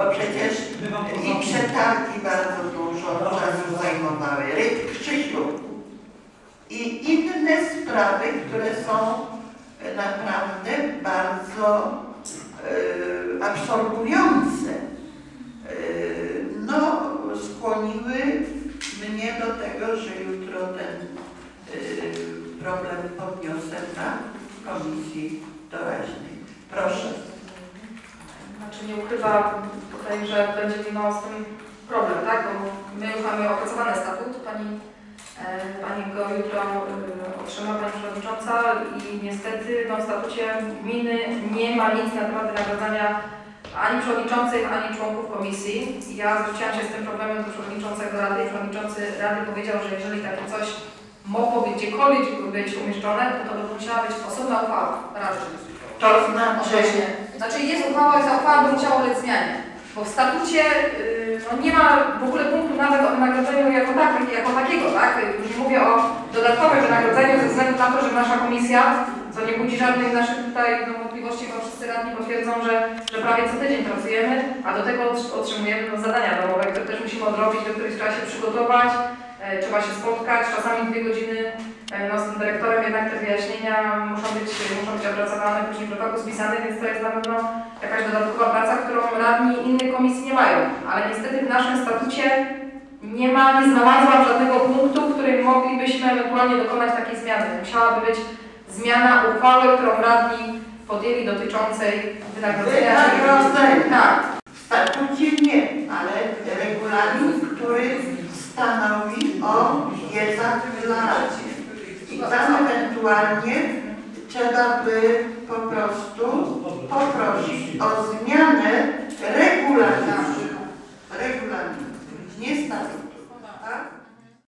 bo przecież i przetargi bardzo dużo czasu zajmowały, ryb Krzysiu i inne sprawy, które są e, naprawdę bardzo e, absorbujące. E, no, skłoniły mnie do tego, że jutro ten e, problem podniosę na komisji doraźnej. Proszę. Znaczy nie ukrywam że będzie miał z tym problem, tak? Bo my już mamy opracowany statut, pani, e, pani go jutro e, otrzyma, pani przewodnicząca i niestety no, w statucie gminy nie ma nic na temat wynagradzania ani przewodniczących, ani członków komisji. Ja zwróciłam się z tym problemem do przewodniczącego rady i przewodniczący rady powiedział, że jeżeli takie coś mogłoby gdziekolwiek być umieszczone, to to by musiała być osobna uchwała rady. To znaczy. Znaczy jest uchwała i ta uchwała by musiała ulec zmianie. Bo w statucie yy, no nie ma w ogóle punktu nawet o wynagrodzeniu jako, tak, jako takiego, tak? Już nie mówię o dodatkowym wynagrodzeniu ze względu na to, że nasza komisja, co nie budzi żadnych naszych tutaj no, wątpliwości, bo wszyscy radni potwierdzą, że, że prawie co tydzień pracujemy, a do tego otr- otrzymujemy no, zadania domowe, które też musimy odrobić, do których trzeba się przygotować, e, trzeba się spotkać, czasami dwie godziny e, no, z tym dyrektorem jednak te wyjaśnienia muszą być, muszą być opracowane, później protokół spisany, więc to jest na pewno jakaś dodatkowa praca, którą radni ale niestety w naszym statucie nie ma, nie znalazłam żadnego punktu, w którym moglibyśmy ewentualnie dokonać takiej zmiany. Musiałaby być zmiana uchwały, którą radni podjęli dotyczącej wynagrodzenia. Wynagrodzenia. Tak. W statucie nie, ale regulamin, który stanowi o wiedzach dla radnych. I tam ewentualnie trzeba by po prostu poprosić o zmianę